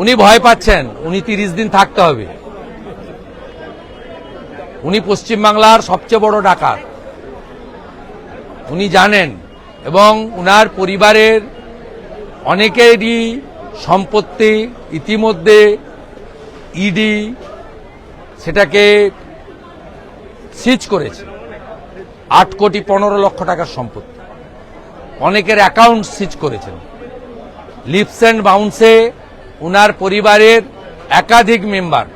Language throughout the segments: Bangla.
উনি ভয় পাচ্ছেন, উনি তিরিশ দিন থাকতে হবে। উনি পশ্চিমবাংলার সবচেয়ে বড় ডাকাত। উনি জানেন, এবং উনার পরিবারের অনেকেরই সম্পত্তি ইতিমধ্যে ইডি সেটাকে সিজ করেছে। আট কোটি পনেরো লক্ষ টাকার সম্পত্তি। অনেকের অ্যাকাউন্ট সিজ করেছেন। লিপস অ্যান্ড বাউন্সে পরিবারের একাধিক মেম্বার।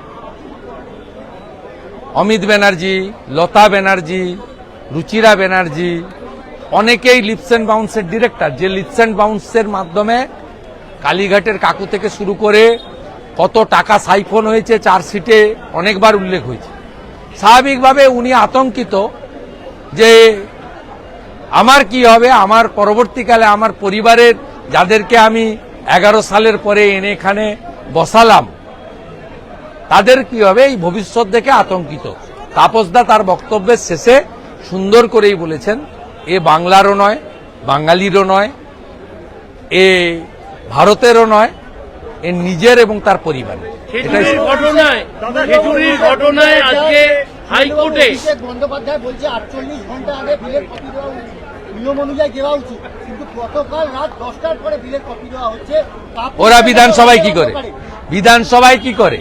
অমিত ব্যানার্জি, লতা ব্যানার্জি, রুচিরা ব্যানার্জি, অনেকেই লিপস অ্যান্ড বাউন্সের ডিরেক্টর। যে লিপস অ্যান্ড বাউন্সের মাধ্যমে কালীঘাটের কাকু থেকে শুরু করে কত টাকা সাইফোন হয়েছে, চার্জশিটে অনেকবার উল্লেখ হয়েছে। স্বাভাবিকভাবে উনি আতঙ্কিত যে আমার কি হবে, আমার পরবর্তীকালে আমার পরিবারের যাদেরকে আমি এগারো সালের পরে এনে এখানে বসালাম। তাদের কি হবে? এই ভবিষ্যৎ দেখে আতঙ্কিত। তাপসদা তার বক্তব্যের শেষে সুন্দর করেই বলেছেন এ বাংলারও নয় বাঙালিরও নয় এ ভারতেরও নয় এ নিজের এবং তার পরিবারের ঘটনায় ঘটনায় আজকে হাইকোর্টে বন্দ্যোপাধ্যায় বলছে আটচল্লিশ ঘণ্টা আগে বিলের নিয়ম অনুযায়ী দেওয়া উচিত। কিন্তু গতকাল রাত দশটার পরে বিলের কপি দেওয়া হচ্ছে। ওরা বিধানসভায় কি করে? বিধানসভায় কি করে?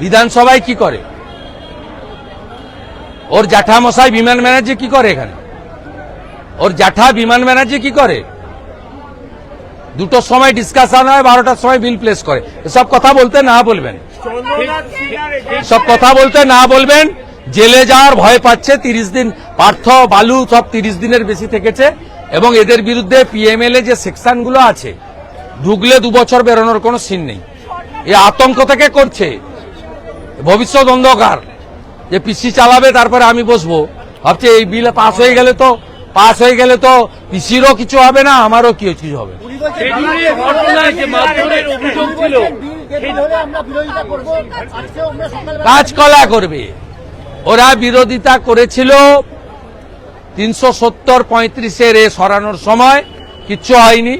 বিধানসভায় কি করে? ওর জ্যাঠা মশাই বিমান ব্যানার্জি কি করে এখানে? ওর জ্যাঠা বিমান ব্যানার্জি কি করে? দুটোর সময় ডিসকাশন হয় বারোটার সময় বিল প্লেস করে। এসব কথা বলতে না বলবেন। সব কথা বলতে না বলবেন। জেলে যাওয়ার ভয় পাচ্ছে তিরিশ দিন পার্থ বালু সব তিরিশ দিনের বেশি থেকেছে এবং এদের বিরুদ্ধে পিএমএল যে সেকশনগুলো আছে ঢুকলে দু বছর বেরোনোর কোনো সিন নেই এ আতঙ্ক থেকে করছে ভবিষ্যৎ অন্ধকার যে পিসি চালাবে তারপরে আমি বসবো ভাবছে এই বিল পাস হয়ে গেলে তো পাস হয়ে গেলে তো পিসিরও কিছু হবে না আমারও কি কিছু হবে আমরা বিরোধিতা করব ওরা বিরোধিতা করেছিল তিনশো সত্তর পঁয়ত্রিশের এ সরানোর সময়, কিচ্ছু হয়নি।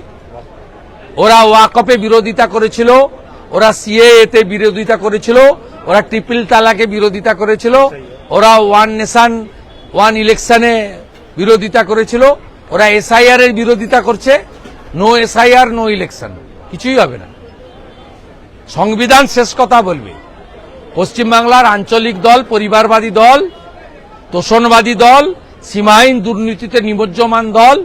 ওরা ওয়াকপে বিরোধিতা করেছিল, ওরা সিএ তে বিরোধিতা করেছিল, ওরা ট্রিপল তালাকে বিরোধিতা করেছিল, ওরা ওয়ান নেশন, ওয়ান ইলেকশনে বিরোধিতা করেছিল, ওরা এসআইআর এর বিরোধিতা করছে, নো এসআইআর, নো ইলেকশন, কিছুই হবে না। সংবিধান শেষ কথা বলবে। পশ্চিমবাংলার আঞ্চলিক দল, পরিবারবাদী দল, তোষণবাদী দল, সীমাহীন দুর্নীতিতে নিমজ্জমান দল,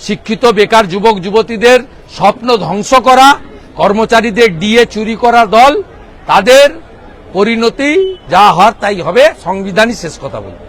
শিক্ষিত, বেকার যুবক, যুবতীদের স্বপ্ন ধ্বংস করা, কর্মচারীদের ডিএ চুরি করা দল, তাদের পরিণতি যা হওয়ার তাই হবে, সংবিধানই শেষ কথা বলবে